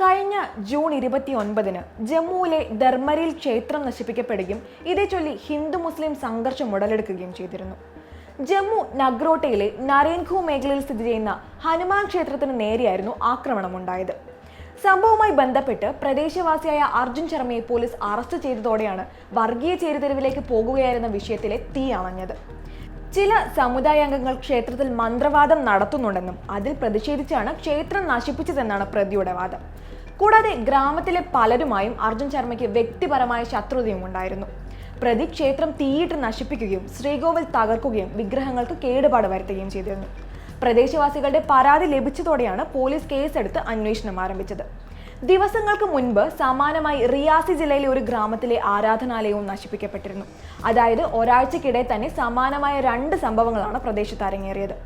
കഴിഞ്ഞ ജൂൺ ഇരുപത്തി ഒൻപതിന് ജമ്മുവിലെ ധർമ്മരിൽ ക്ഷേത്രം നശിപ്പിക്കപ്പെടുകയും ഇതേ ചൊല്ലി ഹിന്ദു മുസ്ലിം സംഘർഷം ഉടലെടുക്കുകയും ചെയ്തിരുന്നു. ജമ്മു നഗ്രോട്ടയിലെ നരേൻഖു മേഖലയിൽ സ്ഥിതി ചെയ്യുന്ന ഹനുമാൻ ക്ഷേത്രത്തിന് നേരെയായിരുന്നു ആക്രമണമുണ്ടായത്. സംഭവവുമായി ബന്ധപ്പെട്ട് പ്രദേശവാസിയായ അർജുൻ ശർമ്മയെ പോലീസ് അറസ്റ്റ് ചെയ്തതോടെയാണ് വർഗീയ ചേരിതെരുവിലേക്ക് പോകുകയായിരുന്ന വിഷയത്തിലെ തീ അണഞ്ഞത്. ചില സമുദായ അംഗങ്ങൾ ക്ഷേത്രത്തിൽ മന്ത്രവാദം നടത്തുന്നുണ്ടെന്നും അതിൽ പ്രതിഷേധിച്ചാണ് ക്ഷേത്രം നശിപ്പിച്ചതെന്നാണ് പ്രതിയുടെ വാദം. കൂടാതെ ഗ്രാമത്തിലെ പലരുമായും അർജുൻ ശർമ്മയ്ക്ക് വ്യക്തിപരമായ ശത്രുതയും ഉണ്ടായിരുന്നു. പ്രതി ക്ഷേത്രം തീയിട്ട് നശിപ്പിക്കുകയും ശ്രീകോവിൽ തകർക്കുകയും വിഗ്രഹങ്ങൾക്ക് കേടുപാട് വരുത്തുകയും ചെയ്തിരുന്നു. പ്രദേശവാസികളുടെ പരാതി ലഭിച്ചതോടെയാണ് പോലീസ് കേസെടുത്ത് അന്വേഷണം ആരംഭിച്ചത്. ദിവസങ്ങൾക്ക് മുൻപ് സമാനമായി റിയാസി ജില്ലയിലെ ഒരു ഗ്രാമത്തിലെ ആരാധനാലയവും നശിപ്പിക്കപ്പെട്ടിരുന്നു. അതായത് ഒരാഴ്ചക്കിടെ തന്നെ സമാനമായ രണ്ട് സംഭവങ്ങളാണ് പ്രദേശത്ത് അരങ്ങേറിയത്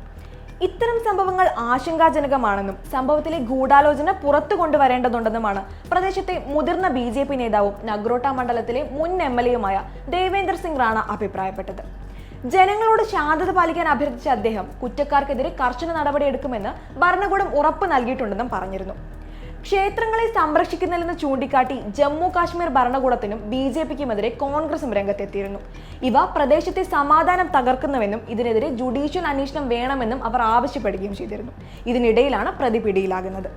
ഇത്തരം സംഭവങ്ങൾ ആശങ്കാജനകമാണെന്നും സംഭവത്തിലെ ഗൂഢാലോചന പുറത്തു കൊണ്ടുവരേണ്ടതുണ്ടെന്നുമാണ് പ്രദേശത്തെ മുതിർന്ന ബി ജെ പി നേതാവും നഗ്രോട്ട മണ്ഡലത്തിലെ മുൻ എം എൽ എയുമായ ദേവേന്ദർ സിംഗ് റാണ അഭിപ്രായപ്പെട്ടത്. ജനങ്ങളോട് ശാന്തത പാലിക്കാൻ അഭ്യർത്ഥിച്ച അദ്ദേഹം കുറ്റക്കാർക്കെതിരെ കർശന നടപടിയെടുക്കുമെന്ന് ഭരണകൂടം ഉറപ്പ് നൽകിയിട്ടുണ്ടെന്നും പറഞ്ഞിരുന്നു. ക്ഷേത്രങ്ങളെ സംരക്ഷിക്കുന്നില്ലെന്ന് ചൂണ്ടിക്കാട്ടി ജമ്മു കാശ്മീർ ഭരണകൂടത്തിനും ബി ജെ പിക്കുമെതിരെ കോൺഗ്രസും രംഗത്തെത്തിയിരുന്നു. ഇവ പ്രദേശത്തെ സമാധാനം തകർക്കുന്നുവെന്നും ഇതിനെതിരെ ജുഡീഷ്യൽ അന്വേഷണം വേണമെന്നും അവർ ആവശ്യപ്പെടുകയും ചെയ്തിരുന്നു. ഇതിനിടയിലാണ് പ്രതി പിടിയിലാകുന്നത്